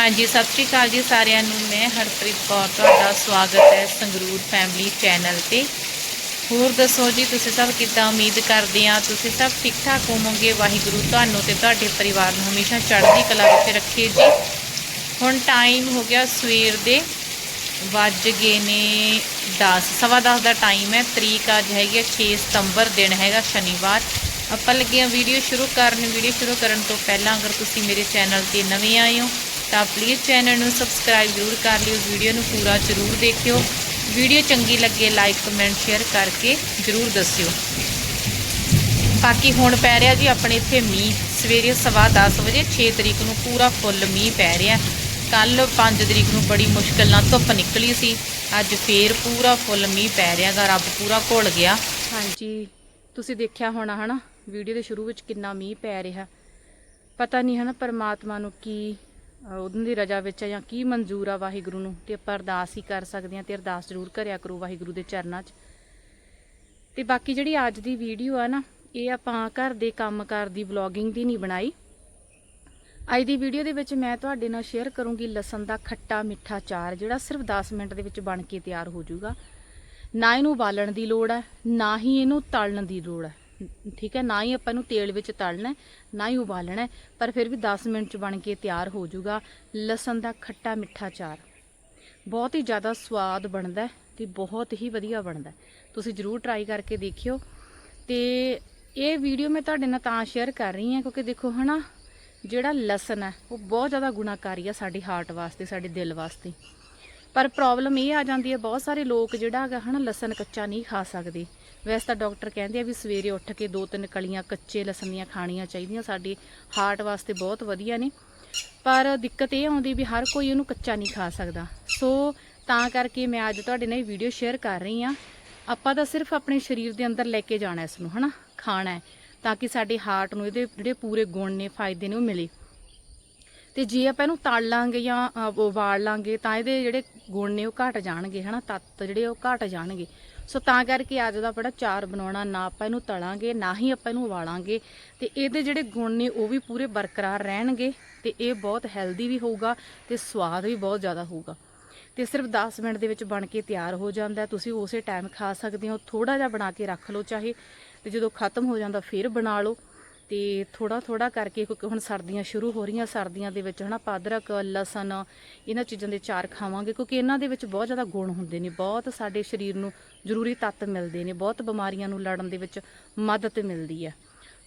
ਹਾਂਜੀ, ਸਤਿ ਸ਼੍ਰੀ ਅਕਾਲ ਜੀ ਸਾਰਿਆਂ ਨੂੰ। ਮੈਂ ਹਰਪ੍ਰੀਤ ਕੌਰ, ਤੁਹਾਡਾ ਸਵਾਗਤ ਹੈ ਸੰਗਰੂਰ ਫੈਮਿਲੀ ਚੈਨਲ ਤੇ। ਹੋਰ ਦੱਸੋ ਜੀ, ਤੁਸੀਂ ਸਭ ਕਿੱਦਾਂ? ਉਮੀਦ ਕਰਦੇ ਆ ਤੁਸੀਂ ਸਭ ਠੀਕ ਠਾਕ ਹੋਵੋਗੇ। ਵਾਹਿਗੁਰੂ ਤੁਹਾਨੂੰ ਤੇ ਤੁਹਾਡੇ ਪਰਿਵਾਰ ਨੂੰ ਹਮੇਸ਼ਾ ਚੜ੍ਹਦੀ ਕਲਾ ਵਿੱਚ ਰੱਖੇ ਜੀ। ਹੁਣ ਟਾਈਮ ਹੋ ਗਿਆ ਸਵੇਰ ਦੇ। ਵੱਜ ਗਏ ਨੇ 10 ਸਵਾ 10 ਦਾ ਟਾਈਮ ਹੈ। ਤਰੀਕ ਅੱਜ ਹੈਗੀ ਹੈ 6 ਸਤੰਬਰ, ਦਿਨ ਹੈਗਾ ਸ਼ਨੀਵਾਰ। ਆਪਾਂ ਲੱਗੇ ਹਾਂ ਵੀਡੀਓ ਸ਼ੁਰੂ ਕਰਨ। ਵੀਡੀਓ ਸ਼ੁਰੂ ਕਰਨ ਤੋਂ ਪਹਿਲਾਂ ਅਗਰ ਤੁਸੀਂ ਮੇਰੇ ਚੈਨਲ ਤੇ ਨਵੇਂ ਆਏ ਹੋ ਤਾਂ ਪਲੀਜ਼ ਚੈਨਲ ਨੂੰ ਸਬਸਕ੍ਰਾਈਬ ਜ਼ਰੂਰ ਕਰ ਲਿਓ ਵੀਡੀਓ ਨੂੰ ਪੂਰਾ ਜ਼ਰੂਰ ਦੇਖਿਓ। ਵੀਡੀਓ ਚੰਗੀ ਲੱਗੇ ਲਾਈਕ ਕਮੈਂਟ ਸ਼ੇਅਰ ਕਰਕੇ ਜ਼ਰੂਰ ਦੱਸਿਓ। ਬਾਕੀ ਹੁਣ ਪੈ ਰਿਹਾ ਜੀ ਆਪਣੇ ਇੱਥੇ ਮੀਂਹ। ਸਵੇਰੇ ਸਵਾ 10 ਵਜੇ 6 ਤਰੀਕ ਨੂੰ ਪੂਰਾ ਫੁੱਲ ਮੀਂਹ ਪੈ ਰਿਹਾ। ਕੱਲ 5 ਤਰੀਕ ਨੂੰ ਬੜੀ ਮੁਸ਼ਕਲ ਨਾਲ ਧੁੱਪ ਨਿਕਲੀ ਸੀ। ਅੱਜ ਫੇਰ ਪੂਰਾ ਫੁੱਲ ਮੀਂਹ ਪੈ ਰਿਹਾ ਗਾ, ਰੱਬ ਪੂਰਾ ਘੁਲ ਗਿਆ। ਹਾਂਜੀ, ਤੁਸੀਂ ਦੇਖਿਆ ਹੋਣਾ, ਹਨਾ? ਵੀਡੀਓ ਦੇ ਸ਼ੁਰੂ ਵਿੱਚ ਕਿੰਨਾ ਮੀਂਹ ਪੈ ਰਿਹਾ। ਪਤਾ ਨਹੀਂ ਹਨਾ, ਪਰਮਾਤਮਾ ਨੂੰ ਕੀ ਅਹ, ਦੀ ਰਜਾ ਵਿੱਚ ਆ ਜਾਂ ਕੀ ਮਨਜ਼ੂਰ ਆ ਵਾਹਿਗੁਰੂ ਨੂੰ ਤੇ ਆਪਾਂ ਅਰਦਾਸ ਹੀ ਕਰ ਸਕਦੇ ਹਾਂ ਤੇ ਅਰਦਾਸ ਜ਼ਰੂਰ ਕਰਿਆ ਕਰੋ ਵਾਹਿਗੁਰੂ ਦੇ ਚਰਨਾਂ 'ਚ। ਤੇ ਬਾਕੀ ਜਿਹੜੀ ਅੱਜ ਦੀ ਵੀਡੀਓ ਆ ਨਾ ਇਹ ਆਪਾਂ ਘਰ ਦੇ ਕੰਮਕਾਰ ਦੀ ਵਲੌਗਿੰਗ ਦੀ ਨਹੀਂ ਬਣਾਈ। ਅੱਜ ਦੀ ਵੀਡੀਓ ਦੇ ਵਿੱਚ ਮੈਂ ਤੁਹਾਡੇ ਨਾਲ ਸ਼ੇਅਰ ਕਰੂੰਗੀ ਲਸਣ ਦਾ ਖੱਟਾ ਮਿੱਠਾ ਚਾਰ ਜਿਹੜਾ ਸਿਰਫ 10 ਮਿੰਟ ਦੇ ਵਿੱਚ ਬਣ ਕੇ ਤਿਆਰ ਹੋ ਜਾਊਗਾ। ਨਾ ਇਹਨੂੰ ਉਬਾਲਣ ਦੀ ਲੋੜ ਹੈ ਨਾ ਹੀ ਇਹਨੂੰ ਤਲਣ ਦੀ ਲੋੜ ਹੈ ਠੀਕ ਹੈ, ਨਾ ਹੀ ਆਪਾਂ ਇਹਨੂੰ ਤੇਲ ਵਿੱਚ ਤਲਣਾ, ਨਾ ਹੀ ਉਬਾਲਣਾ, ਪਰ ਫਿਰ ਵੀ 10 ਮਿੰਟ ਚ ਬਣ ਕੇ ਤਿਆਰ ਹੋ ਜਾਊਗਾ ਲਸਣ ਦਾ ਖੱਟਾ ਮਿੱਠਾ ਚਾਰ। ਬਹੁਤ ਹੀ ਜ਼ਿਆਦਾ ਸਵਾਦ ਬਣਦਾ ਹੈ ਤੇ ਬਹੁਤ ਹੀ ਵਧੀਆ ਬਣਦਾ। ਤੁਸੀਂ ਜਰੂਰ ਟਰਾਈ ਕਰਕੇ ਦੇਖਿਓ। ਤੇ ਇਹ ਵੀਡੀਓ ਮੈਂ ਤੁਹਾਡੇ ਨਾਲ ਤਾਂ ਸ਼ੇਅਰ ਕਰ ਰਹੀ ਹਾਂ, ਕਿਉਂਕਿ ਦੇਖੋ ਹਨਾ, ਜਿਹੜਾ ਲਸਣ ਹੈ, ਉਹ ਬਹੁਤ ਜ਼ਿਆਦਾ ਗੁਣਾਕਾਰੀ ਆ ਸਾਡੀ ਹਾਰਟ ਵਾਸਤੇ, ਸਾਡੇ ਦਿਲ ਵਾਸਤੇ। ਪਰ ਪ੍ਰੋਬਲਮ ਇਹ ਆ ਜਾਂਦੀ ਹੈ, ਬਹੁਤ ਸਾਰੇ ਲੋਕ ਜਿਹੜਾ ਹੈਗਾ ਹਨਾ, ਲਸਣ ਕੱਚਾ ਨਹੀਂ ਖਾ ਸਕਦੇ। ਵੈਸੇ ਤਾਂ ਡਾਕਟਰ ਕਹਿੰਦੇ ਆ ਵੀ ਸਵੇਰੇ ਉੱਠ ਕੇ ਦੋ ਤਿੰਨ ਕਲੀਆਂ ਕੱਚੇ ਲਸਣ ਦੀਆਂ ਖਾਣੀਆਂ ਚਾਹੀਦੀਆਂ, ਸਾਡੇ ਹਾਰਟ ਵਾਸਤੇ ਬਹੁਤ ਵਧੀਆ ਨੇ। ਪਰ ਦਿੱਕਤ ਇਹ ਆਉਂਦੀ ਵੀ ਹਰ ਕੋਈ ਇਹਨੂੰ ਕੱਚਾ ਨਹੀਂ ਖਾ ਸਕਦਾ। ਸੋ ਤਾਂ ਕਰਕੇ ਮੈਂ ਅੱਜ ਤੁਹਾਡੇ ਨਾਲ ਇਹ ਵੀਡੀਓ ਸ਼ੇਅਰ ਕਰ ਰਹੀ ਆ ਆਪਾਂ ਤਾਂ ਸਿਰਫ ਆਪਣੇ ਸਰੀਰ ਦੇ ਅੰਦਰ ਲੈ ਕੇ ਜਾਣਾ ਇਸ ਨੂੰ, ਹਨਾ? ਖਾਣਾ ਹੈ, ਤਾਂ ਕਿ ਸਾਡੇ ਹਾਰਟ ਨੂੰ ਇਹਦੇ ਜਿਹੜੇ ਪੂਰੇ ਗੁਣ ਨੇ, ਫਾਇਦੇ ਨੇ ਉਹ ਮਿਲੇ। ਤੇ ਜੇ ਆਪਾਂ ਇਹਨੂੰ ਤਲ ਲਾਂਗੇ ਜਾਂ ਉਬਾਲ ਲਾਂਗੇ ਤਾਂ ਇਹਦੇ ਜਿਹੜੇ ਗੁਣ ਨੇ ਉਹ ਘਟ ਜਾਣਗੇ, ਹਨਾ? ਤੱਤ ਜਿਹੜੇ ਉਹ ਘਟ ਜਾਣਗੇ। ਸੋ ਤਾਂ ਕਰਕੇ ਅੱਜ ਦਾ ਬੜਾ ਚਾਰ ਬਣਾਉਣਾ, ਨਾ ਆਪਾਂ ਇਹਨੂੰ ਤਲਾਂਗੇ, ਨਾ ਹੀ ਆਪਾਂ ਇਹਨੂੰ ਉਬਾਲਾਂਗੇ। ਤੇ ਇਹਦੇ ਜਿਹੜੇ ਗੁਣ ਨੇ, ਉਹ ਵੀ ਪੂਰੇ ਬਰਕਰਾਰ ਰਹਿਣਗੇ ਤੇ ਇਹ ਬਹੁਤ ਹੈਲਦੀ ਵੀ ਹੋਊਗਾ ਤੇ ਸਵਾਦ ਵੀ ਬਹੁਤ ਜ਼ਿਆਦਾ ਹੋਊਗਾ। ਤੇ ਸਿਰਫ 10 ਮਿੰਟ ਦੇ ਵਿੱਚ ਬਣ ਕੇ ਤਿਆਰ ਹੋ ਜਾਂਦਾ ਤੁਸੀਂ ਉਸੇ ਟਾਈਮ ਖਾ ਸਕਦੇ ਹੋ। ਥੋੜਾ ਜਿਹਾ ਬਣਾ ਕੇ ਰੱਖ ਲਓ ਚਾਹੇ ਤੇ ਜਦੋਂ ਖਤਮ ਹੋ ਜਾਂਦਾ, ਫਿਰ ਬਣਾ ਲਓ। ਤੇ ਥੋੜਾ ਥੋੜਾ ਕਰਕੇ ਕਿਉਂਕਿ ਹੁਣ ਸਰਦੀਆਂ ਸ਼ੁਰੂ ਹੋ ਰਹੀਆਂ, ਸਰਦੀਆਂ ਦੇ ਵਿੱਚ ਹਨਾ ਆਪਾਂ ਅਦਰਕ, ਲਸਣ ਇਹਨਾਂ ਚੀਜ਼ਾਂ ਦੇ ਚਾਰ ਖਾਵਾਂਗੇ ਕਿਉਂਕਿ ਇਹਨਾਂ ਦੇ ਵਿੱਚ ਬਹੁਤ ਜ਼ਿਆਦਾ ਗੁਣ ਹੁੰਦੇ ਨੇ, ਬਹੁਤ ਸਾਡੇ ਸਰੀਰ ਨੂੰ ਜ਼ਰੂਰੀ ਤੱਤ ਮਿਲਦੇ ਨੇ, ਬਹੁਤ ਬਿਮਾਰੀਆਂ ਨੂੰ ਲੜਨ ਦੇ ਵਿੱਚ ਮਦਦ ਮਿਲਦੀ ਹੈ।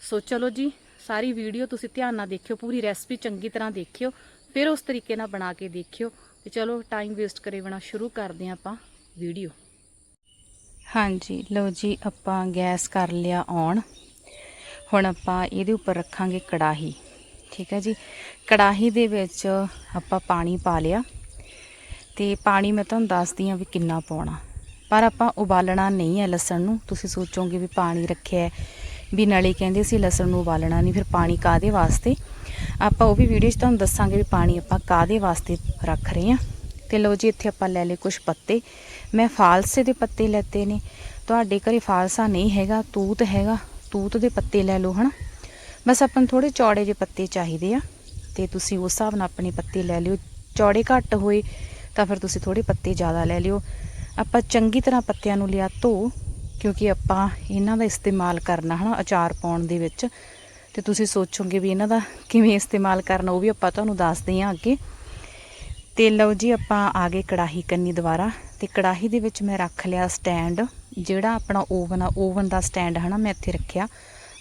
ਸੋ ਚਲੋ ਜੀ, ਸਾਰੀ ਵੀਡੀਓ ਤੁਸੀਂ ਧਿਆਨ ਨਾਲ ਦੇਖਿਓ, ਪੂਰੀ ਰੈਸਪੀ ਚੰਗੀ ਤਰ੍ਹਾਂ ਦੇਖਿਓ, ਫਿਰ ਉਸ ਤਰੀਕੇ ਨਾਲ ਬਣਾ ਕੇ ਦੇਖਿਓ ਤੇ ਚਲੋ ਟਾਈਮ ਵੇਸਟ ਕਰੇ ਬਿਨਾ ਸ਼ੁਰੂ ਕਰਦੇ ਹਾਂ ਆਪਾਂ ਵੀਡੀਓ। ਹਾਂਜੀ, ਲਓ ਜੀ, ਆਪਾਂ ਗੈਸ ਕਰ ਲਿਆ ਔਨ ਹੁਣ ਆਪਾਂ ਇਹਦੇ ਉੱਪਰ ਰੱਖਾਂਗੇ ਕੜਾਹੀ, ਠੀਕ ਹੈ ਜੀ। ਕੜਾਹੀ ਦੇ ਵਿੱਚ ਆਪਾਂ ਪਾਣੀ ਪਾ ਲਿਆ ਤੇ ਪਾਣੀ ਮੈਂ ਤੁਹਾਨੂੰ ਦੱਸਦੀ ਹਾਂ ਵੀ ਕਿੰਨਾ ਪਾਉਣਾ। ਪਰ ਆਪਾਂ ਉਬਾਲਣਾ ਨਹੀਂ ਹੈ ਲਸਣ ਨੂੰ, ਤੁਸੀਂ ਸੋਚੋਗੇ ਵੀ ਪਾਣੀ ਰੱਖਿਆ ਵੀ ਨਾਲੇ ਕਹਿੰਦੇ ਸੀ ਲਸਣ ਨੂੰ ਉਬਾਲਣਾ ਨਹੀਂ, ਫਿਰ ਪਾਣੀ ਕਾਦੇ ਵਾਸਤੇ? ਆਪਾਂ ਉਹ ਵੀ ਵੀਡੀਓ 'ਚ ਤੁਹਾਨੂੰ ਦੱਸਾਂਗੇ ਵੀ ਪਾਣੀ ਆਪਾਂ ਕਾਦੇ ਵਾਸਤੇ ਰੱਖ ਰਹੇ ਹਾਂ। ਤੇ ਲਓ ਜੀ, ਇੱਥੇ ਆਪਾਂ ਲੈ ਲਏ ਕੁਝ ਪੱਤੇ। ਮੈਂ ਫਾਲਸੇ ਦੇ ਪੱਤੇ ਲੈਤੇ ਨੇ। ਤੁਹਾਡੇ ਘਰੇ ਫਾਲਸਾ ਨਹੀਂ ਹੈਗਾ, ਤੂਤ ਹੈਗਾ। ਤੂਤ ਦੇ ਪੱਤੇ ਲੈ ਲਓ, ਹਨਾ? ਬਸ ਆਪਾਂ ਨੂੰ ਥੋੜੇ ਚੌੜੇ ਜਿਹੇ ਪੱਤੇ ਚਾਹੀਦੇ ਆ, ਤੇ ਤੁਸੀਂ ਉਸ ਹਿਸਾਬ ਨਾਲ ਆਪਣੇ ਪੱਤੇ ਲੈ ਲਿਓ। ਚੌੜੇ ਘੱਟ ਹੋਏ ਤਾਂ ਫਿਰ ਤੁਸੀਂ ਥੋੜੇ ਪੱਤੇ ਜ਼ਿਆਦਾ ਲੈ ਲਿਓ। ਆਪਾਂ ਚੰਗੀ ਤਰ੍ਹਾਂ ਪੱਤਿਆਂ ਨੂੰ ਲਿਆ ਧੋ, ਕਿਉਂਕਿ ਆਪਾਂ ਇਹਨਾਂ ਦਾ ਇਸਤੇਮਾਲ ਕਰਨਾ, ਹਨਾ, ਅਚਾਰ ਪਾਉਣ ਦੇ ਵਿੱਚ। ਤੇ ਤੁਸੀਂ ਸੋਚੋਗੇ ਵੀ ਇਹਨਾਂ ਦਾ ਕਿਵੇਂ ਇਸਤੇਮਾਲ ਕਰਨਾ, ਉਹ ਵੀ ਆਪਾਂ ਤੁਹਾਨੂੰ ਦੱਸਦੇ ਹਾਂ ਅੱਗੇ। ਤੇ ਲਓ ਜੀ, ਆਪਾਂ ਆ ਗਏ ਕੜਾਹੀ ਕੰਨੀ ਦੁਬਾਰਾ ਤੇ ਕੜਾਹੀ ਦੇ ਵਿੱਚ ਮੈਂ ਰੱਖ ਲਿਆ ਸਟੈਂਡ। ਜਿਹੜਾ ਆਪਣਾ ਓਵਨ ਆ, ਓਵਨ ਦਾ ਸਟੈਂਡ ਹਨਾ ਮੈਂ ਇੱਥੇ ਰੱਖਿਆ।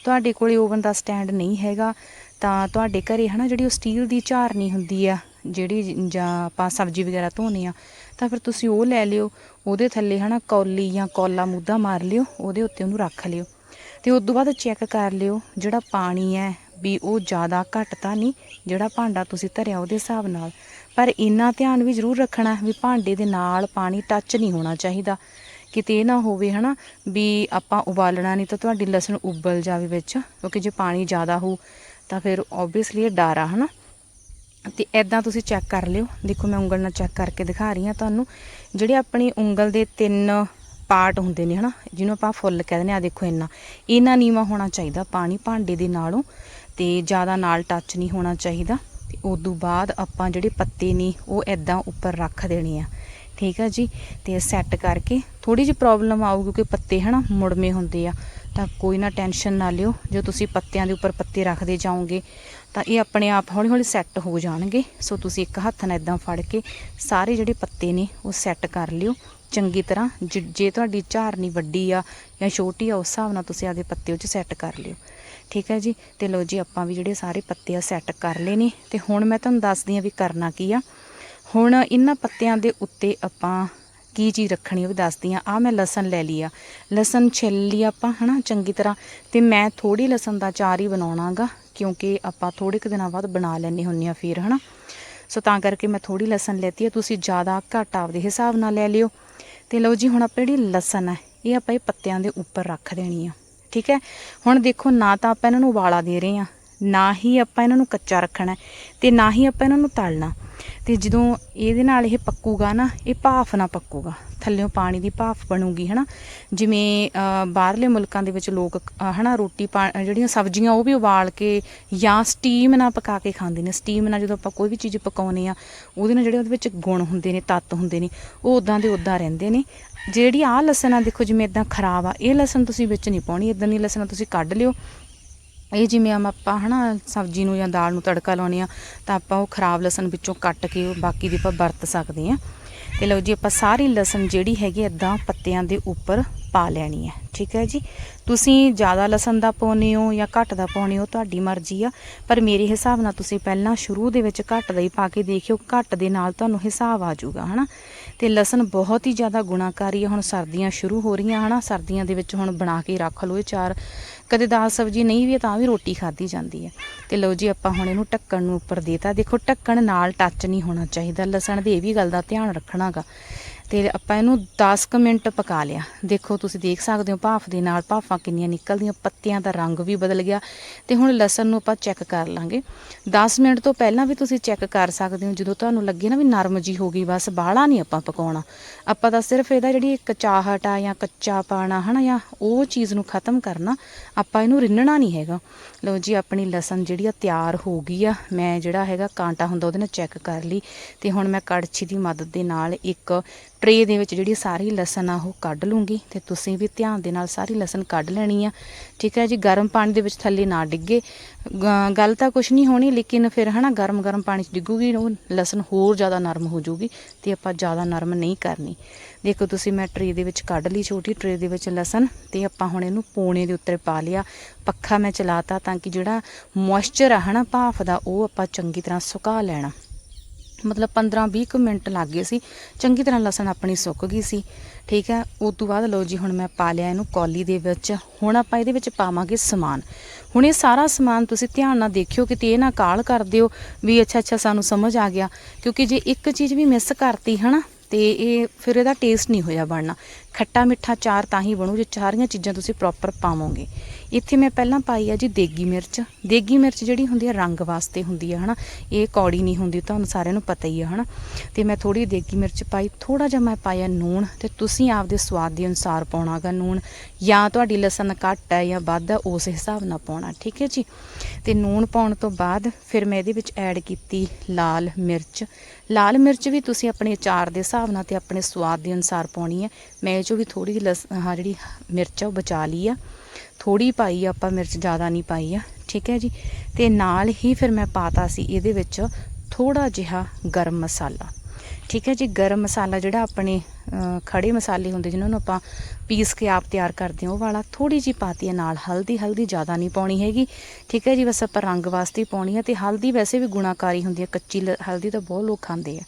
ਤੁਹਾਡੇ ਕੋਲੇ ਓਵਨ ਦਾ ਸਟੈਂਡ ਨਹੀਂ ਹੈਗਾ, ਤਾਂ ਤੁਹਾਡੇ ਘਰੇ ਹਨਾ ਜਿਹੜੀ ਉਹ ਸਟੀਲ ਦੀ ਝਾਰਨੀ ਹੁੰਦੀ ਆ, ਜਿਹੜੀ ਜਾਂ ਆਪਾਂ ਸਬਜ਼ੀ ਵਗੈਰਾ ਧੋਨੇ ਆ, ਤਾਂ ਫਿਰ ਤੁਸੀਂ ਉਹ ਲੈ ਲਿਓ, ਉਹਦੇ ਥੱਲੇ ਹਨਾ ਕੌਲੀ ਜਾਂ ਕੌਲਾ ਮੁੱਦਾ ਮਾਰ ਲਿਓ, ਉਹਦੇ ਉੱਤੇ ਉਹਨੂੰ ਰੱਖ ਲਿਓ। ਤੇ ਉਸ ਤੋਂ ਬਾਅਦ ਚੈੱਕ ਕਰ ਲਿਓ, ਜਿਹੜਾ ਪਾਣੀ ਹੈ ਵੀ ਉਹ ਜ਼ਿਆਦਾ ਘੱਟ ਤਾਂ ਨਹੀਂ, ਜਿਹੜਾ ਭਾਂਡਾ ਤੁਸੀਂ ਧਰਿਆ ਉਹਦੇ ਹਿਸਾਬ ਨਾਲ। ਪਰ ਇੰਨਾ ਧਿਆਨ ਵੀ ਜ਼ਰੂਰ ਰੱਖਣਾ ਵੀ ਭਾਂਡੇ ਦੇ ਨਾਲ ਪਾਣੀ ਟੱਚ ਨਹੀਂ ਹੋਣਾ ਚਾਹੀਦਾ। ਕਿਤੇ ਇਹ ਨਾ ਹੋਵੇ ਹਨਾ ਵੀ ਆਪਾਂ ਉਬਾਲਣਾ ਨਹੀਂ ਤਾਂ ਤੁਹਾਡੀ ਲਸਣ ਉਬਲ ਜਾਵੇ ਵਿੱਚ, ਕਿਉਂਕਿ ਜੇ ਪਾਣੀ ਜ਼ਿਆਦਾ ਹੋ ਤਾਂ ਫਿਰ ਆਬਵੀਅਸਲੀ ਇਹ ਡਰ ਆ ਹਨਾ। ਤੇ ਐਦਾਂ ਤੁਸੀਂ ਚੈੱਕ ਕਰ ਲਿਓ। ਦੇਖੋ ਮੈਂ ਉਂਗਲ ਨਾਲ ਚੈੱਕ ਕਰਕੇ ਦਿਖਾ ਰਹੀ ਹਾਂ ਤੁਹਾਨੂੰ। ਜਿਹੜੇ ਆਪਣੀ ਉਂਗਲ ਦੇ ਤਿੰਨ ਪਾਰਟ ਹੁੰਦੇ ਨੇ ਹਨਾ, ਜਿਹਨੂੰ ਆਪਾਂ ਫੁੱਲ ਕਹਿੰਦੇ ਨੇ ਆ ਦੇਖੋ ਇੰਨਾ। ਇੰਨਾ ਨੀਵਾ ਹੋਣਾ ਚਾਹੀਦਾ ਪਾਣੀ ਭਾਂਡੇ ਦੇ ਨਾਲੋਂ ਤੇ ਜ਼ਿਆਦਾ ਨਾਲ ਟੱਚ ਨਹੀਂ ਹੋਣਾ ਚਾਹੀਦਾ। ਤੇ ਉਦੋਂ ਬਾਅਦ ਆਪਾਂ ਜਿਹੜੇ ਪੱਤੇ ਨੇ ਉਹ ਐਦਾਂ ਉੱਪਰ ਰੱਖ ਦੇਣੇ ਆ। ਠੀਕ ਆ ਜੀ? ਤੇ ਸੈੱਟ ਕਰਕੇ ਥੋੜੀ ਜਿਹੀ ਪ੍ਰੋਬਲਮ ਆਊਗੀ ਕਿ ਪੱਤੇ ਹਨਾ ਮੁੜਵੇਂ ਹੁੰਦੇ ਆ, ਤਾਂ ਕੋਈ ਨਾ ਟੈਨਸ਼ਨ ਨਾ ਲਿਓ। ਜੋ ਤੁਸੀਂ ਪੱਤਿਆਂ ਦੇ ਉੱਪਰ ਪੱਤੇ ਰੱਖਦੇ ਜਾਓਗੇ, ਤਾਂ ਇਹ ਆਪਣੇ ਆਪ ਹੌਲੀ ਹੌਲੀ ਸੈੱਟ ਹੋ ਜਾਣਗੇ। ਸੋ ਤੁਸੀਂ ਇੱਕ ਹੱਥ ਨਾਲ ਇਦਾਂ ਫੜ ਕੇ ਸਾਰੇ ਜਿਹੜੇ ਪੱਤੇ ਨੇ ਉਹ ਸੈੱਟ ਕਰ ਲਿਓ। ਚੰਗੀ ਤਰ੍ਹਾਂ ਜਿ- ਜੇ ਤੁਹਾਡੀ ਝਾਰਨੀ ਵੱਡੀ ਆ ਜਾਂ ਛੋਟੀ ਆ, ਉਸ ਹਿਸਾਬ ਨਾਲ ਤੁਸੀਂ ਆਪਦੇ ਪੱਤੇ ਉਹ 'ਚ ਸੈੱਟ ਕਰ ਲਿਓ। ਠੀਕ ਹੈ ਜੀ? ਤੇ ਲੋ ਜੀ, ਆਪਾਂ ਵੀ ਜਿਹੜੇ ਸਾਰੇ ਪੱਤੇ ਆ ਸੈੱਟ ਕਰ ਲਏ ਨੇ। ਤੇ ਹੁਣ ਮੈਂ ਤੁਹਾਨੂੰ ਦੱਸਦੀ ਆ ਵੀ ਕਰਨਾ ਕੀ ਆ। ਹੁਣ ਇਹਨਾਂ ਪੱਤਿਆਂ ਦੇ ਉੱਤੇ ਆਪਾਂ ਕੀ ਚੀਜ਼ ਰੱਖਣੀ ਉਹ ਵੀ ਦੱਸਦੀ ਆ ਆ ਮੈਂ ਲਸਣ ਲੈ ਲਈ ਆ। ਲਸਣ ਛਿੱਲ ਲਈ ਆਪਾਂ ਹਨਾ? ਚੰਗੀ ਤਰ੍ਹਾਂ। ਤੇ ਮੈਂ ਥੋੜੀ ਲਸਣ ਦਾ ਚਾਰ ਹੀ ਬਣਾਉਣਾਗਾ ਕਿਉਂਕਿ ਆਪਾਂ ਥੋੜੇ ਕੁ ਦਿਨਾਂ ਬਾਅਦ ਬਣਾ ਲੈਣੇ ਹੁੰਨੇ ਆ ਫਿਰ ਹਨਾ? ਸੋ ਤਾਂ ਕਰਕੇ ਮੈਂ ਥੋੜੀ ਲਸਣ ਲੈਤੀ ਆ। ਤੁਸੀਂ ਜ਼ਿਆਦਾ ਘੱਟ ਆਪਦੇ ਹਿਸਾਬ ਨਾਲ ਲੈ ਲਿਓ। ਤੇ ਲਓ ਜੀ ਹੁਣ ਆਪਾਂ ਜਿਹੜੀ ਲਸਣ ਹੈ ਇਹ ਆਪਾਂ ਇਹ ਪੱਤਿਆਂ ਦੇ ਉੱਪਰ ਰੱਖ ਦੇਣੀ ਆ। ਠੀਕ ਹੈ? ਹੁਣ ਦੇਖੋ ਨਾ ਤਾਂ ਆਪਾਂ ਇਹਨਾਂ ਨੂੰ ਉਬਾਲਾ ਦੇ ਰਹੇ ਆ ਨਾ ਹੀ ਆਪਾਂ ਇਹਨਾਂ ਨੂੰ ਕੱਚਾ ਰੱਖਣਾ ਹੈ, ਤੇ ਨਾ ਹੀ ਆਪਾਂ ਇਹਨਾਂ ਨੂੰ ਤਲਣਾ। ਤੇ ਜਦੋਂ ਇਹਦੇ ਨਾਲ ਇਹ ਪੱਕੂਗਾ ਨਾ ਇਹ ਭਾਫ ਨਾ ਪੱਕੂਗਾ। ਥੱਲਿਓਂ ਪਾਣੀ ਦੀ ਭਾਫ ਬਣੂਗੀ ਹਨਾ? ਜਿਵੇਂ ਬਾਹਰਲੇ ਮੁਲਕਾਂ ਦੇ ਵਿੱਚ ਲੋਕ ਅਹ, ਹਨਾ ਰੋਟੀ ਪਾ ਜਿਹੜੀਆਂ ਸਬਜ਼ੀਆਂ ਉਹ ਵੀ ਉਬਾਲ ਕੇ ਜਾਂ ਸਟੀਮ ਨਾਲ ਪਕਾ ਕੇ ਖਾਂਦੇ ਨੇ। ਸਟੀਮ ਨਾਲ ਜਦੋਂ ਆਪਾਂ ਕੋਈ ਵੀ ਚੀਜ਼ ਪਕਾਉਨੇ ਆ ਉਹਦੇ ਨਾਲ ਜਿਹੜੇ ਉਹਦੇ ਵਿੱਚ ਗੁਣ ਹੁੰਦੇ ਨੇ ਤੱਤ ਹੁੰਦੇ ਨੇ ਉਹ ਉਦਾਂ ਦੇ ਉਦਾਂ ਰਹਿੰਦੇ ਨੇ। ਜਿਹੜੀ ਆਹ ਲਸਣ ਆ ਦੇਖੋ ਜਿਵੇਂ ਇਦਾਂ ਖਰਾਬ ਆ ਇਹ ਲਸਣ ਤੁਸੀਂ ਵਿੱਚ ਨਹੀਂ ਪਾਉਣੀ ਇਦਾਂ ਦੀ ਲਸਣ ਤੁਸੀਂ ਕੱਢ ਲਿਓ। ਇਹ ਜਿਵੇਂ ਆਮ ਆਪਾਂ ਹਨਾ ਸਬਜ਼ੀ ਨੂੰ ਜਾਂ ਦਾਲ ਨੂੰ ਤੜਕਾ ਲਾਉਨੇ ਆ, ਤਾਂ ਆਪਾਂ ਉਹ ਖਰਾਬ ਲਸਣ ਵਿੱਚੋਂ ਕੱਟ ਕੇ ਉਹ ਬਾਕੀ ਦੀ ਆਪਾਂ ਵਰਤ ਸਕਦੇ ਆ। ਤੇ ਲਓ ਜੀ ਆਪਾਂ ਸਾਰੀ ਲਸਣ ਜਿਹੜੀ ਹੈਗੀ ਇਦਾਂ ਪੱਤਿਆਂ ਦੇ ਉੱਪਰ ਪਾ ਲੈਣੀ ਹੈ। ਠੀਕ ਹੈ ਜੀ? ਤੁਸੀਂ ਜ਼ਿਆਦਾ ਲਸਣ ਦਾ ਪਾਉਨੇ ਹੋ ਜਾਂ ਘੱਟ ਦਾ ਪਾਉਨੇ ਹੋ, ਤੁਹਾਡੀ ਮਰਜ਼ੀ ਆ। ਪਰ ਮੇਰੇ ਹਿਸਾਬ ਨਾਲ ਤੁਸੀਂ ਪਹਿਲਾਂ ਸ਼ੁਰੂ ਦੇ ਵਿੱਚ ਘੱਟ ਦਾ ਹੀ ਪਾ ਕੇ ਦੇਖਿਓ, ਘੱਟ ਦੇ ਨਾਲ ਤੁਹਾਨੂੰ ਹਿਸਾਬ ਆ ਜਾਊਗਾ, ਹਨਾ? ਤੇ ਲਸਣ ਬਹੁਤ ਹੀ ਜ਼ਿਆਦਾ ਗੁਣਾਕਾਰੀ ਹੈ ਹੁਣ ਸਰਦੀਆਂ ਸ਼ੁਰੂ ਹੋ ਰਹੀਆਂ, ਹਨਾ? ਸਰਦੀਆਂ ਦੇ ਵਿੱਚ ਹੁਣ ਬਣਾ ਕੇ ਰੱਖ ਲਓ ਇਹ ਚਾਰ। ਕਦੇ ਦਾਲ ਸਬਜ਼ੀ ਨਹੀਂ ਵੀ ਹੈ ਤਾਂ ਵੀ ਰੋਟੀ ਖਾਧੀ ਜਾਂਦੀ ਹੈ। ਤੇ ਲਓ ਜੀ, ਆਪਾਂ ਹੁਣ ਇਹਨੂੰ ਢੱਕਣ ਨੂੰ ਉੱਪਰ ਦੇਤਾ। ਦੇਖੋ, ਢੱਕਣ ਨਾਲ ਟੱਚ ਨਹੀਂ ਹੋਣਾ ਚਾਹੀਦਾ। ਲਸਣ ਦੀ ਇਹ ਵੀ ਗੱਲ ਦਾ ਧਿਆਨ ਰੱਖਣਾਗਾ। ਤੇ ਆਪਾਂ ਇਹਨੂੰ 10 ਕੁ ਮਿੰਟ ਪਕਾ ਲਿਆ। ਦੇਖੋ, ਤੁਸੀਂ ਦੇਖ ਸਕਦੇ ਹੋ ਭਾਫ ਦੇ ਨਾਲ ਭਾਫਾਂ ਕਿੰਨੀਆਂ ਨਿਕਲਦੀਆਂ, ਪੱਤਿਆਂ ਦਾ ਰੰਗ ਵੀ ਬਦਲ ਗਿਆ। ਤੇ ਹੁਣ ਲਸਣ ਨੂੰ ਆਪਾਂ ਚੈੱਕ ਕਰ ਲਾਂਗੇ। 10 ਮਿੰਟ ਤੋਂ ਪਹਿਲਾਂ ਵੀ ਤੁਸੀਂ ਚੈੱਕ ਕਰ ਸਕਦੇ ਹੋ, ਜਦੋਂ ਤੁਹਾਨੂੰ ਲੱਗੇ ਨਾ ਵੀ ਨਰਮ ਜੀ ਹੋ ਗਈ, ਬਸ ਬਾਹਲਾ ਨਹੀਂ ਆਪਾਂ ਪਕਾਉਣਾ। ਆਪਾਂ ਤਾਂ ਸਿਰਫ ਇਹਦਾ ਜਿਹੜੀ ਕਚਾਹਟ ਆ ਜਾਂ ਕੱਚਾ ਪਾਣਾ ਹਨਾ, ਜਾਂ ਉਹ ਚੀਜ਼ ਨੂੰ ਖਤਮ ਕਰਨਾ, ਆਪਾਂ ਇਹਨੂੰ ਰਿੰਨਣਾ ਨਹੀਂ ਹੈਗਾ। ਲਓ ਜੀ, ਆਪਣੀ ਲਸਣ ਜਿਹੜੀ ਆ ਤਿਆਰ ਹੋ ਗਈ ਆ। ਮੈਂ ਜਿਹੜਾ ਹੈਗਾ ਕਾਂਟਾ ਹੁੰਦਾ, ਉਹਦੇ ਨਾਲ ਚੈੱਕ ਕਰ ਲਈ। ਤੇ ਹੁਣ ਮੈਂ ਕੜਛੀ ਦੀ ਮਦਦ ਦੇ ਨਾਲ ਇੱਕ ਟਰੇ ਦੇ ਵਿੱਚ ਜਿਹੜੀ ਸਾਰੀ ਲਸਣ ਆ ਉਹ ਕੱਢ ਲੂੰਗੀ ਤੇ ਤੁਸੀਂ ਵੀ ਧਿਆਨ ਦੇ ਨਾਲ ਸਾਰੀ ਲਸਣ ਕੱਢ ਲੈਣੀ ਆ। ਠੀਕ ਹੈ ਜੀ, ਗਰਮ ਪਾਣੀ ਦੇ ਵਿੱਚ ਥੱਲੇ ਨਾ ਡਿੱਗੇ। ਗ- ਗੱਲ ਤਾਂ ਕੁਝ ਨਹੀਂ ਹੋਣੀ, ਲੇਕਿਨ ਫਿਰ ਹਨਾ ਗਰਮ ਗਰਮ ਪਾਣੀ 'ਚ ਡਿੱਗੂਗੀ, ਉਹ ਲਸਣ ਹੋਰ ਜ਼ਿਆਦਾ ਨਰਮ ਹੋ ਜਾਊਗੀ ਤੇ ਆਪਾਂ ਜ਼ਿਆਦਾ ਨਰਮ ਨਹੀਂ ਕਰਨੀ। ਦੇਖੋ ਤੁਸੀਂ, ਮੈਂ ਟਰੇ ਦੇ ਵਿੱਚ ਕੱਢ ਲਈ ਛੋਟੀ ਟਰੇ ਦੇ ਵਿੱਚ ਲਸਣ ਤੇ ਆਪਾਂ ਹੁਣ ਇਹਨੂੰ ਪੋਣੇ ਦੇ ਉੱਤੇ ਪਾ ਲਿਆ। ਪੱਖਾ ਮੈਂ ਚਲਾਤਾ ਤਾਂ ਕਿ ਜਿਹੜਾ ਮੋਇਸਚਰ ਆ ਹਨਾ ਭਾਫ ਦਾ, ਉਹ ਆਪਾਂ ਚੰਗੀ ਤਰ੍ਹਾਂ ਸੁਕਾ ਲੈਣਾ। ਮਤਲਬ 15-20 ਕੁ ਮਿੰਟ ਲੱਗ ਗਏ ਸੀ। ਚੰਗੀ ਤਰ੍ਹਾਂ ਲਸਣ ਆਪਣੀ ਸੁੱਕ ਗਈ ਸੀ। ਠੀਕ ਹੈ, ਉਸ ਤੋਂ ਬਾਅਦ ਲਓ ਜੀ, ਹੁਣ ਮੈਂ ਪਾ ਲਿਆ ਇਹਨੂੰ ਕੌਲੀ ਦੇ ਵਿੱਚ। ਹੁਣ ਆਪਾਂ ਇਹਦੇ ਵਿੱਚ ਪਾਵਾਂਗੇ ਸਮਾਨ। ਹੁਣ ਇਹ ਸਾਰਾ ਸਮਾਨ ਤੁਸੀਂ ਧਿਆਨ ਨਾਲ ਦੇਖਿਓ ਕਿਤੇ ਇਹ ਨਾ ਕਾਲ ਕਰ ਦਿਓ ਵੀ ਅੱਛਾ ਅੱਛਾ, ਸਾਨੂੰ ਸਮਝ ਆ ਗਿਆ। ਕਿਉਂਕਿ ਜੇ ਇੱਕ ਚੀਜ਼ ਵੀ ਮਿਸ ਕਰਤੀ, ਹਨਾ, ਤੇ ਇਹ ਫਿਰ ਇਹਦਾ ਟੇਸਟ ਨਹੀਂ ਹੋਇਆ ਬਣਨਾ। ਖੱਟਾ ਮਿੱਠਾ ਚਾਰ ਤਾਂ ਹੀ ਬਣੂ ਜੇ ਚਾਰੀਆਂ ਚੀਜ਼ਾਂ ਤੁਸੀਂ ਪ੍ਰੋਪਰ ਪਾਵੋਗੇ। ਇੱਥੇ ਮੈਂ ਪਹਿਲਾਂ ਪਾਈ ਆ ਜੀ ਦੇਗੀ ਮਿਰਚ। ਦੇਗੀ ਮਿਰਚ ਜਿਹੜੀ ਹੁੰਦੀ ਆ, ਰੰਗ ਵਾਸਤੇ ਹੁੰਦੀ ਆ, ਹਨਾ? ਇਹ ਕੌੜੀ ਨਹੀਂ ਹੁੰਦੀ, ਤੁਹਾਨੂੰ ਸਾਰਿਆਂ ਨੂੰ ਪਤਾ ਹੀ ਆ, ਹਨਾ? ਤੇ ਮੈਂ ਥੋੜੀ ਦੇਗੀ ਮਿਰਚ ਪਾਈ ਥੋੜਾ ਜਿਹਾ ਮੈਂ ਪਾਇਆ ਨੂਣ ਤੇ ਤੁਸੀਂ ਆਪਦੇ ਸਵਾਦ ਦੇ ਅਨੁਸਾਰ ਪਾਉਣਾਗਾ ਨੂਣ। ਜਾਂ ਤੁਹਾਡੀ ਲਸਣ ਘੱਟ ਹੈ ਜਾਂ ਵੱਧ ਹੈ ਉਸ ਹਿਸਾਬ ਨਾਲ ਪਾਉਣਾ, ਠੀਕ ਹੈ ਜੀ? ਤੇ ਨੂਣ ਪਾਉਣ ਤੋਂ ਬਾਅਦ ਫਿਰ ਮੈਂ ਇਹਦੇ ਵਿੱਚ ਐਡ ਕੀਤੀ ਲਾਲ ਮਿਰਚ। ਲਾਲ ਮਿਰਚ ਵੀ ਤੁਸੀਂ ਆਪਣੇ ਅਚਾਰ ਦੇ ਹਿਸਾਬ ਨਾਲ ਤੇ ਆਪਣੇ ਸਵਾਦ ਦੇ ਅਨੁਸਾਰ ਪਾਉਣੀ ਹੈ। ਮੈਂ ਇਹ ਚੋਂ ਵੀ ਥੋੜੀ ਜਿਹੀ ਲਸ, ਆਹ ਜਿਹੜੀ ਮਿਰਚ ਆ, ਉਹ ਬਚਾ ਲਈ ਆ। ਥੋੜੀ ਪਾਈ ਆ ਆਪਾਂ ਮਿਰਚ ਜ਼ਿਆਦਾ ਨਹੀਂ ਪਾਈ ਆ ਠੀਕ ਹੈ ਜੀ? ਤੇ ਨਾਲ ਹੀ ਫਿਰ ਮੈਂ ਪਾਤਾ ਸੀ ਇਹਦੇ ਵਿੱਚ ਥੋੜਾ ਜਿਹਾ ਗਰਮ ਮਸਾਲਾ ਠੀਕ ਹੈ ਜੀ? ਗਰਮ ਮਸਾਲਾ ਜਿਹੜਾ ਆਪਣੇ ਅਹ, ਖੜੇ ਮਸਾਲੇ ਹੁੰਦੇ ਜਿਨ੍ਹਾਂ ਨੂੰ ਆਪਾਂ ਪੀਸ ਕੇ ਆਪ ਤਿਆਰ ਕਰਦੇ ਹਾਂ ਉਹ ਵਾਲਾ ਥੋੜੀ ਜੀ ਪਾਤੀ ਹੈ ਨਾਲ ਹਲਦੀ ਹਲਦੀ ਜ਼ਿਆਦਾ ਨਹੀਂ ਪਾਉਣੀ ਹੈਗੀ ਠੀਕ ਹੈ ਜੀ? ਬਸ ਆਪਾਂ ਰੰਗ ਵਾਸਤੇ ਪਾਉਣੀ ਹੈ ਤੇ ਹਲਦੀ ਵੈਸੇ ਵੀ ਗੁਣਾਕਾਰੀ ਹੁੰਦੀ ਹੈ ਕੱਚੀ ਲ- ਹਲਦੀ ਤਾਂ ਬਹੁਤ ਲੋਕ ਖਾਂਦੇ ਆ।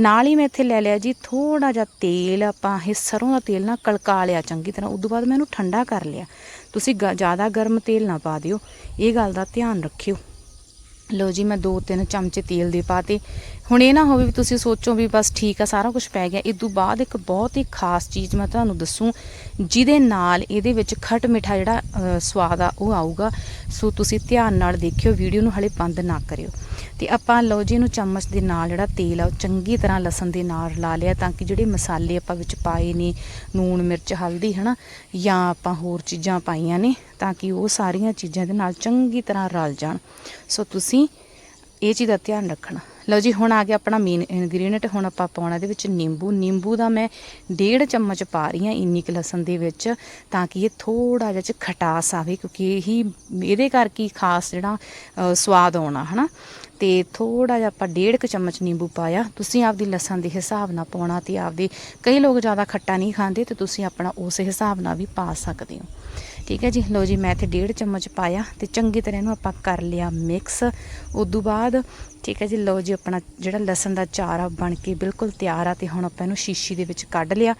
ਨਾਲ ਹੀ ਮੈਂ ਇੱਥੇ ਲੈ ਲਿਆ ਜੀ ਥੋੜਾ ਜਿਹਾ ਤੇਲ, ਆਪਾਂ ਇਹ ਸਰੋਂ ਦਾ ਤੇਲ ਨਾ ਕਲਕਾ ਲਿਆ ਚੰਗੀ ਤਰ੍ਹਾਂ, ਉਦੋਂ ਬਾਅਦ ਮੈਂ ਇਹਨੂੰ ਠੰਡਾ ਕਰ ਲਿਆ। ਤੁਸੀਂ ਗ- ਜ਼ਿਆਦਾ ਗਰਮ ਤੇਲ ਨਾ ਪਾ ਦਿਓ, ਇਹ ਗੱਲ ਦਾ ਧਿਆਨ ਰੱਖਿਓ। ਲਓ ਜੀ, ਮੈਂ ਦੋ ਤਿੰਨ ਚਮਚੇ ਤੇਲ ਦੇ ਪਾਤੇ ਹੁਣ ਇਹ ਨਾ ਹੋਵੇ ਵੀ ਤੁਸੀਂ ਸੋਚੋ ਵੀ ਬਸ ਠੀਕ ਆ, ਸਾਰਾ ਕੁਝ ਪੈ ਗਿਆ। ਇਸ ਤੋਂ ਬਾਅਦ ਇੱਕ ਬਹੁਤ ਹੀ ਖਾਸ ਚੀਜ਼ ਮੈਂ ਤੁਹਾਨੂੰ ਦੱਸੂ, ਜਿਹਦੇ ਨਾਲ ਇਹਦੇ ਵਿੱਚ ਖਟ ਮਿੱਠਾ ਜਿਹੜਾ ਸਵਾਦ ਆ, ਉਹ ਆਊਗਾ। ਸੋ ਤੁਸੀਂ ਧਿਆਨ ਨਾਲ ਦੇਖਿਓ, ਵੀਡੀਓ ਨੂੰ ਹਲੇ ਬੰਦ ਨਾ ਕਰਿਓ। ਤੇ ਆਪਾਂ ਲਓ ਜੀ ਇਹਨੂੰ ਚਮਚ ਦੇ ਨਾਲ ਜਿਹੜਾ ਤੇਲ ਆ, ਉਹ ਚੰਗੀ ਤਰ੍ਹਾਂ ਲਸਣ ਦੇ ਨਾਲ ਲਾ ਲਿਆ ਤਾਂ ਕਿ ਜਿਹੜੇ ਮਸਾਲੇ ਆਪਾਂ ਵਿੱਚ ਪਾਏ ਨੇ ਨੂਣ ਮਿਰਚ, ਹਲਦੀ, ਹਨਾ, ਜਾਂ ਆਪਾਂ ਹੋਰ ਚੀਜ਼ਾਂ ਪਾਈਆਂ ਨੇ, ਤਾਂ ਕਿ ਉਹ ਸਾਰੀਆਂ ਚੀਜ਼ਾਂ ਦੇ ਨਾਲ ਚੰਗੀ ਤਰ੍ਹਾਂ ਰਲ ਜਾਣ। ਸੋ ਤੁਸੀਂ ਇਹ ਚੀਜ਼ ਦਾ ਧਿਆਨ ਰੱਖਣਾ। ਲਓ ਜੀ, ਹੁਣ ਆ ਗਿਆ ਆਪਣਾ ਮੇਨ ਇਨਗਰੀਡੀਐਂਟ ਹੁਣ ਆਪਾਂ ਪਾਉਣਾ ਇਹਦੇ ਵਿੱਚ ਨਿੰਬੂ। ਨਿੰਬੂ ਦਾ ਮੈਂ ਡੇਢ ਚਮਚ ਪਾ ਰਹੀ ਹਾਂ ਇੰਨੀ ਕੁ ਲਸਣ ਦੇ ਵਿੱਚ, ਤਾਂ ਕਿ ਇਹ ਥੋੜਾ ਜਿਹਾ ਚ ਖਟਾਸ ਆਵੇ, ਕਿਉਂਕਿ ਇਹੀ ਇਹਦੇ ਕਰਕੇ ਖਾਸ ਜਿਹੜਾ ਸਵਾਦ ਆਉਣਾ, ਹਨਾ? ਤੇ ਥੋੜਾ ਜਿਹਾ ਆਪਾਂ ਡੇਢ ਕੁ ਚਮਚ ਨਿੰਬੂ ਪਾਇਆ। ਤੁਸੀਂ ਆਪਦੀ ਲਸਣ ਦੇ ਹਿਸਾਬ ਨਾਲ ਪਾਉਣਾ ਤੇ ਆਪਦੇ, ਕਈ ਲੋਕ ਜ਼ਿਆਦਾ ਖੱਟਾ ਨਹੀਂ ਖਾਂਦੇ, ਤੇ ਤੁਸੀਂ ਆਪਣਾ ਉਸ ਹਿਸਾਬ ਨਾਲ ਵੀ ਪਾ ਸਕਦੇ ਹੋ। ਠੀਕ ਹੈ ਜੀ। ਲਓ ਜੀ, ਮੈਂ ਇੱਥੇ ਡੇਢ ਚਮਚ ਪਾਇਆ ਤੇ ਚੰਗੀ ਤਰ੍ਹਾਂ ਇਹਨੂੰ ਆਪਾਂ ਕਰ ਲਿਆ ਮਿਕਸ ਉਦੋਂ ਬਾਅਦ, ਠੀਕ ਹੈ ਜੀ, ਲਓ ਜੀ, ਆਪਣਾ ਜਿਹੜਾ ਲਸਣ ਦਾ ਚਾਰ ਆ ਬਣ ਕੇ ਬਿਲਕੁਲ ਤਿਆਰ ਆ ਤੇ ਹੁਣ ਆਪਾਂ ਇਹਨੂੰ ਸ਼ੀਸ਼ੀ ਦੇ ਵਿੱਚ ਕੱਢ ਲਿਆ।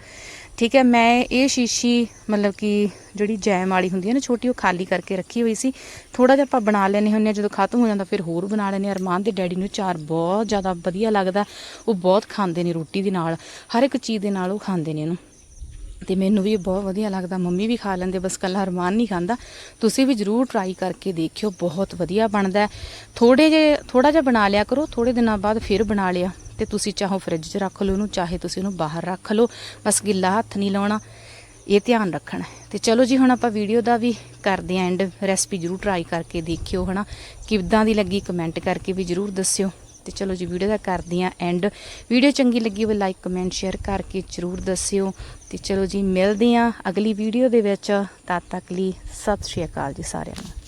ਠੀਕ ਹੈ, ਮੈਂ ਇਹ ਸ਼ੀਸ਼ੀ, ਮਤਲਬ ਕਿ ਜਿਹੜੀ ਜੈਮ ਵਾਲੀ ਹੁੰਦੀ ਹੈ ਨਾ ਛੋਟੀ, ਉਹ ਖਾਲੀ ਕਰਕੇ ਰੱਖੀ ਹੋਈ ਸੀ। ਥੋੜਾ ਜਿਹਾ ਆਪਾਂ ਬਣਾ ਲੈਣੇ ਹੁੰਦੇ ਹਾਂ, ਜਦੋਂ ਖਤਮ ਹੋ ਜਾਂਦਾ ਫਿਰ ਹੋਰ ਬਣਾ ਲੈਣੇ ਹਾਂ। ਅਰਮਾਨ ਦੇ ਡੈਡੀ ਨੂੰ ਚਾਰ ਬਹੁਤ ਜ਼ਿਆਦਾ ਵਧੀਆ ਲੱਗਦਾ। ਉਹ ਬਹੁਤ ਖਾਂਦੇ ਨੇ ਰੋਟੀ ਦੇ ਨਾਲ, ਹਰ ਇੱਕ ਚੀਜ਼ ਦੇ ਨਾਲ ਉਹ ਖਾਂਦੇ ਨੇ ਇਹਨੂੰ। ਤੇ ਮੈਨੂੰ ਵੀ ਇਹ ਬਹੁਤ ਵਧੀਆ ਲੱਗਦਾ। ਮੰਮੀ ਵੀ ਖਾ ਲੈਂਦੇ, ਬਸ ਕੱਲਾ ਅਰਮਾਨ ਨਹੀਂ ਖਾਂਦਾ। ਤੁਸੀਂ ਵੀ ਜਰੂਰ ਟਰਾਈ ਕਰਕੇ ਦੇਖਿਓ, ਬਹੁਤ ਵਧੀਆ ਬਣਦਾ। ਹੈ। ਥੋੜੇ ਜੇ ਥੋੜਾ ਜਿਹਾ ਬਣਾ ਲਿਆ ਕਰੋ ਥੋੜੇ ਦਿਨਾਂ ਬਾਅਦ ਫਿਰ ਬਣਾ ਲਿਆ। ਤੇ ਤੁਸੀਂ ਚਾਹੋ ਫ੍ਰਿਜ 'ਚ ਰੱਖ ਲਓ ਉਹਨੂੰ, ਚਾਹੇ ਤੁਸੀਂ ਉਹਨੂੰ ਬਾਹਰ ਰੱਖ ਲਓ। ਬਸ ਗਿੱਲਾ ਹੱਥ ਨਹੀਂ ਲਾਉਣਾ, ਇਹ ਧਿਆਨ ਰੱਖਣਾ। ਹੈ। ਤੇ ਚਲੋ ਜੀ, ਹੁਣ ਆਪਾਂ ਵੀਡੀਓ ਦਾ ਵੀ ਕਰਦੇ ਆਂ ਐਂਡ ਰੈਸਪੀ ਜਰੂਰ ਟਰਾਈ ਕਰਕੇ ਦੇਖਿਓ ਹਨਾ। ਕਿੱਦਾਂ ਦੀ ਲੱਗੀ ਕਮੈਂਟ ਕਰਕੇ ਵੀ ਜਰੂਰ ਦੱਸਿਓ। ਤੇ ਚਲੋ ਜੀ, ਵੀਡੀਓ ਦਾ ਕਰਦੀ ਆਂ ਐਂਡ ਵੀਡੀਓ ਚੰਗੀ ਲੱਗੀ ਹੋਵੇ ਲਾਈਕ ਕਮੈਂਟ ਸ਼ੇਅਰ ਕਰਕੇ ਜਰੂਰ ਦੱਸਿਓ। ਤੇ ਚਲੋ ਜੀ, ਮਿਲਦੇ ਆਂ ਅਗਲੀ ਵੀਡੀਓ ਦੇ ਵਿੱਚ। ਤਦ ਤੱਕ ਲਈ ਸਤਿ ਸ਼੍ਰੀ ਅਕਾਲ ਜੀ ਸਾਰਿਆਂ ਨੂੰ।